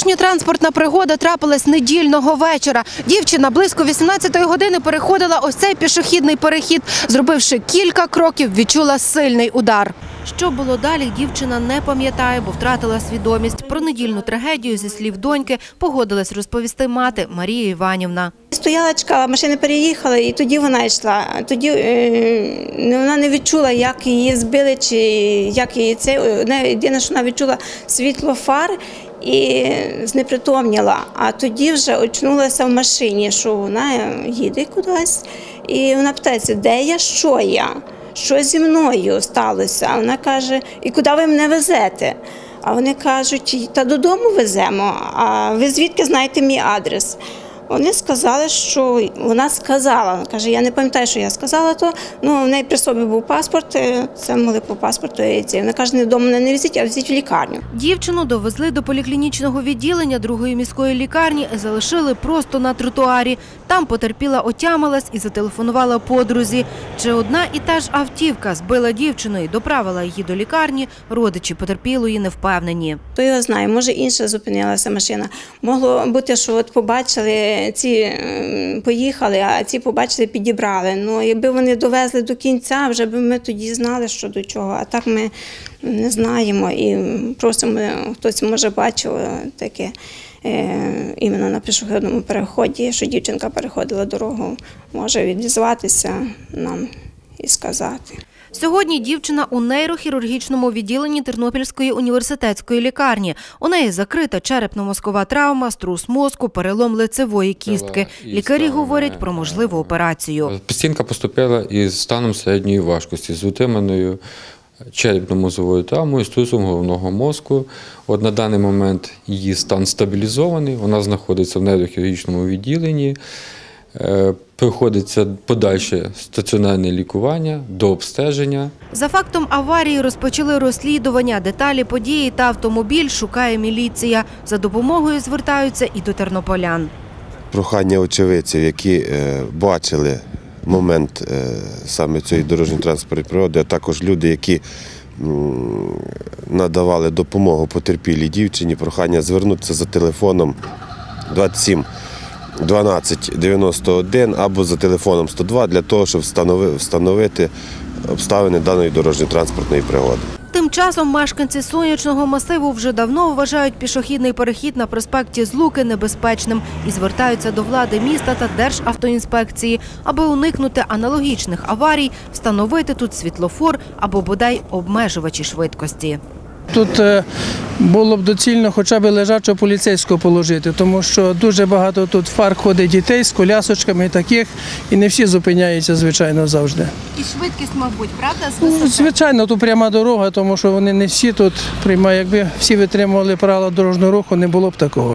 Дорожньо-транспортна пригода трапилась недільного вечора. Дівчина близько 18-ї години переходила ось цей пішохідний перехід. Зробивши кілька кроків, відчула сильний удар. Що було далі, дівчина не пам'ятає, бо втратила свідомість. Про недільну трагедію зі слів доньки погодилась розповісти мати Марія Іванівна. Стояла, чекала, машини переїхали, і тоді вона йшла. Тоді е, вона не відчула, як її збили, чи як її це. Одне єдине, що вона відчула світло фар і знепритомніла. А тоді вже очнулася в машині, що вона їде кудись, і вона питається, де я, що я? Що зі мною сталося? Вона каже, і куди ви мене везете? А вони кажуть, та додому веземо. А ви звідки знаєте мій адрес? Вони сказали, що вона сказала. Каже, я не пам'ятаю, що я сказала, то ну в неї при собі був паспорт. е, Це могли по паспорту. і. Вона каже, не вдома не візіть, а візіть в лікарню. Дівчину довезли до поліклінічного відділення другої міської лікарні залишили просто на тротуарі. Там потерпіла, отямилась і зателефонувала подрузі. Чи одна і та ж автівка збила дівчину і доправила її до лікарні, родичі потерпілої не впевнені. Хто його знає, може інша зупинилася машина. Могло бути, що от побачили ці ем, поїхали, а ці побачили, підібрали. Ну якби вони довезли до кінця, вже б ми тоді знали, що до чого. А так ми не знаємо і просимо, хтось може бачив е, таке. е, Іменно на пішохідному переході, що дівчинка переходила дорогу, може відізватися нам і сказати. Сьогодні дівчина у нейрохірургічному відділенні Тернопільської університетської лікарні. У неї закрита черепно-мозкова травма, струс мозку, перелом лицевої кістки. Лікарі говорять е, про можливу операцію. Пацієнтка поступила із станом середньої важкості, з утриманою черепно-мозовою травмою, струсом головного мозку. От на даний момент її стан стабілізований, вона знаходиться в нейрохірургічному відділенні. Приходиться подальше стаціонарне лікування до обстеження. За фактом аварії розпочали розслідування. Деталі події та автомобіль шукає міліція. За допомогою звертаються і до тернополян. прохання очевидців, які е, бачили момент е, саме цієї дорожньо-транспортної пригоди, а також люди, які надавали допомогу потерпілій дівчині, прохання звернутися за телефоном 27 12 91 або за телефоном 102 для того, щоб встановити обставини даної дорожньо-транспортної пригоди. Тим часом мешканці сонячного масиву вже давно вважають пішохідний перехід на проспекті Злуки небезпечним і звертаються до влади міста та Державтоінспекції, аби уникнути аналогічних аварій, встановити тут світлофор або бодай обмежувачі швидкості. Тут е, було б доцільно хоча б лежачого поліцейського положити, тому що дуже багато тут фар ходить дітей з колясочками і таких, і не всі зупиняються, звичайно, завжди. І швидкість, мабуть, правда, Ну, звичайно, тут пряма дорога, тому що вони не всі тут приймають. Якби всі витримували правила дорожнього руху, не було б такого.